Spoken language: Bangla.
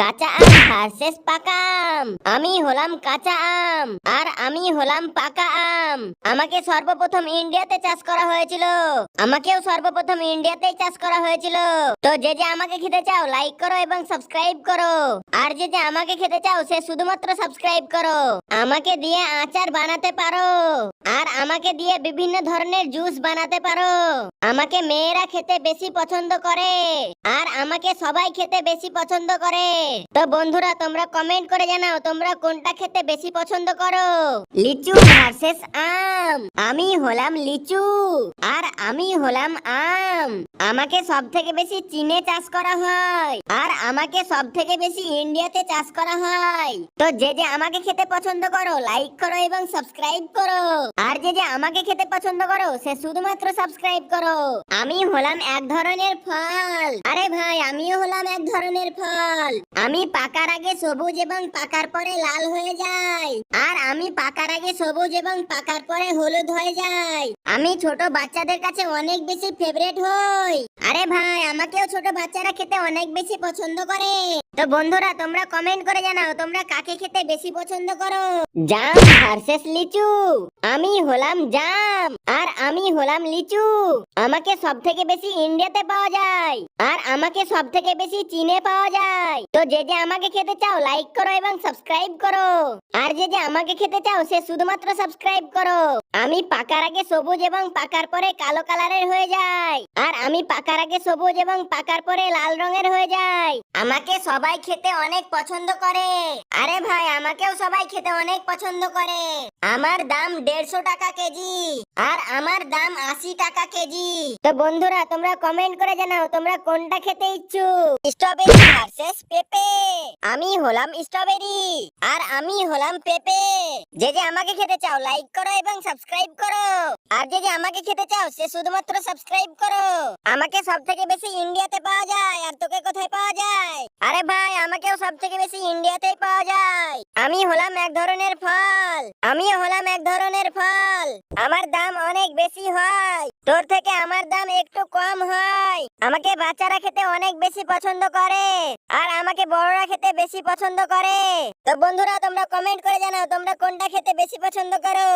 কাঁচা আম ভার্সেস পাকা আম। আমি হলাম কাঁচা আম, আর আমি হলাম পাকা আম। আমাকে সর্বপ্রথম ইন্ডিয়াতে চাষ করা হয়েছিল। আমাকেও সর্বপ্রথম ইন্ডিয়াতেই চাষ করা হয়েছিল। তো যে যে আমাকে খেতে চাও লাইক করো এবং সাবস্ক্রাইব করো। আর যে যে আমাকে খেতে চাও, সে শুধুমাত্র সাবস্ক্রাইব করো। আমাকে দিয়ে আচার বানাতে পারো। আর আমাকে দিয়ে বিভিন্ন ধরনের জুস বানাতে পারো। আমাকে মেয়েরা খেতে বেশি পছন্দ করে, আর আমাকে সবাই খেতে বেশি পছন্দ করে। তো বন্ধুরা, তোমরা কমেন্ট করে জানাও, তোমরা কোনটা খেতে বেশি পছন্দ করো? লিচু ভার্সেস আম। আমি হলাম লিচু, আর আমি হলাম আম। আমাকে সব থেকে বেশি চীনে চাষ করা হয়, আর আমাকে সব থেকে বেশি ইন্ডিয়াতে চাষ করা হয়। তো যে যে আমাকে খেতে পছন্দ করো লাইক করো এবং সাবস্ক্রাইব করো। আর যে যে আমাকে খেতে পছন্দ করো, সে শুধুমাত্র সাবস্ক্রাইব করো। আমি হলাম এক ধরনের ফল। আরে ভাই, আমিও হলাম এক ধরনের ফল। আমি পাকার আগে সবুজ এবং পাকার পরে লাল হয়ে আমি পাকার আগে সবুজ এবং পাকার পরে হলুদ হয়ে যায় আমি ছোট বাচ্চাদের কাছে অনেক বেশি ফেভারিট হই। আরে ভাই, আমাকেও ছোট বাচ্চারা খেতে অনেক বেশি পছন্দ করে। তো বন্ধুরা, তোমরা কমেন্ট করে জানাও, তোমরা কাকে খেতে বেশি পছন্দ করো? জাম ভার্সেস লিচু। আমি হলাম জাম। আর আমি হলাম লিচু। আমাকে সব থেকে বেশি ইন্ডিয়াতে পাওয়া যায়। আর আমাকে সব থেকে বেশি চীনে পাওয়া যায়। তো যে যে আমাকে খেতে চাও লাইক করো এবং সাবস্ক্রাইব করো। আর যে যে আমাকে খেতে চাও, সে শুধুমাত্র সাবস্ক্রাইব করো। আমি পাকার আগে সবুজ এবং পাকার পরে কালো কালারের হয়ে যায়। আর আমি পাকার আগে সবুজ এবং পাকার পরে লাল রঙের হয়ে যায়। আমাকে সবাই খেতে অনেক পছন্দ করে। আরে ভাই, আমাকেও সবাই খেতে অনেক পছন্দ করে। আমার দাম দেড়শো টাকা কেজি আর আমার দাম আশি টাকা কেজি। তো বন্ধুরা, তোমরা কমেন্ট করে জানাও, তোমরা কোনটা খেতে ইচ্ছুক স্ট্রবেরি ভার্সেস পেঁপে আমি হলাম স্ট্রবেরি আর আমি হলাম পেঁপে যে যে আমাকে খেতে চাও লাইক করো এবং সাবস্ক্রাইব করো। আর যে যে আমাকে খেতে চাও, সে শুধুমাত্র সাবস্ক্রাইব করো। আমাকে সব থেকে বেশি ইন্ডিয়াতে পাওয়া যায় আর তোকে কোথায় পাওয়া যায়? আরে ভাই, আমাকেও সব থেকে বেশি ইন্ডিয়াতেই পাওয়া যায়। আমি হলাম এক ধরনের ফল। হলাম এক ধরনের ফল। আমার দাম অনেক বেশি হয়। তোর থেকে আমার দাম একটু কম হয়। আমাকে বাচ্চারা খেতে অনেক বেশি পছন্দ করে। আর আমাকে বড়রা খেতে বেশি পছন্দ করে। তো বন্ধুরা, তোমরা কমেন্ট করে জানাও তোমরা কোনটা খেতে বেশি পছন্দ করো।